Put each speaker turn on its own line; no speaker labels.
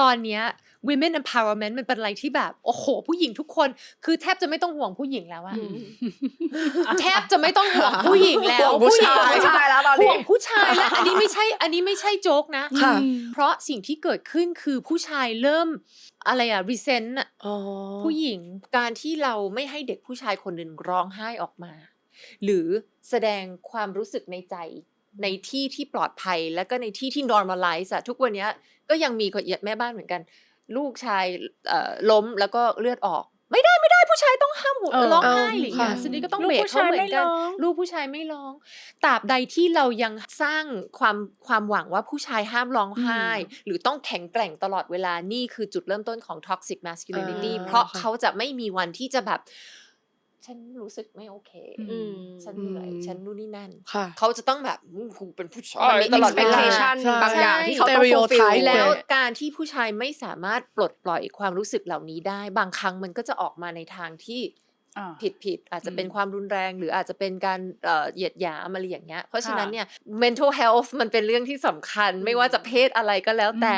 ตอนเนี้ย women empowerment มันเป็นอะไรที่แบบ โอ้โห ผู้หญิงทุกคน คือแทบจะไม่ต้องห่วงผู้หญิงแล้วอะ
อืม
แทบจะไม่ต้องห่วงผู้หญิงแล้ว
ห่วงผู้ชาย
ผู้หญิง
ผู้ชายแล้วตอน
ห่
นี้
วงผู้ชายแล้วอันนี้ไม่ใช่อันนี้ไม่ใช่โจ๊กนะ
ค่ะ
เพราะสิ่งที่เกิดขึ้นคือผู้ชายเริ่มอะไรอะ resent อะ
อ๋อ
ผู้หญิงการที่เราไม่ให้เด็กผู้ชายคนหนึ่งร้องไห้ออกมา หรือแสดงความรู้สึกในใจ ในที่ที่ปลอดภัย แล้วก็ในที่ที่ normalize อะทุกวันเนี้ยก็ยังมีคนแม่บ้านเหมือนกัน ลูกชายเอ่อล้มแล้วก็เลือดออก ไม่ได้ไม่ได้ผู้ชายต้องห้ามหัว
เออ
ร้องไห้
เออ
อะไรอย่างเงี้ย
ค่ะ
ซินดี้ก็ต้อง
ลูก
เบรก
ผู้
เขา
ชาย
เหมือนกัน
ไม่ร้อง
ลูกผู้ชายไม่ร้องตราบใดที่เรายังสร้างความความหวังว่าผู้ชายห้ามร้องไห้ หรือต้องแข็งแกร่งตลอดเวลานี่คือจุดเริ่มต้นของ toxic masculinity
อ่า
เพราะ
ค่ะ
เขาจะไม่มีวันที่จะแบบ ฉันรู้สึกไม่โอเค
อืม
ฉันเหนื่อย
อืม
ฉันนู่นนี่นั่น
ค่ะ
เขาจะต้องแบบอืมกูเป็นผู้ชา
มัน
ย
มี
ตลอดเวลา
expectation
ใช่
บางอย่างที่เขาต้อง
stereotype
fulfill
แล้ว
เลย
การที่ผู้ชายไม่สามารถปลดปล่อยความรู้สึกเหล่านี้ได้ บางครั้งมันก็จะออกมาในทางที่
อ่า
ผิดผิดอาจจะเป็น
อืม
ความรุนแรง หรืออาจจะเป็นการเอ่อเหยียดหยามอะไรอย่างเงี้ยเพราะฉะนั้น
ค่ะ
เนี่ย mental health มันเป็นเรื่องที่สำคัญ ไม่ว่าจะเพศอะไรก็แล้วแต่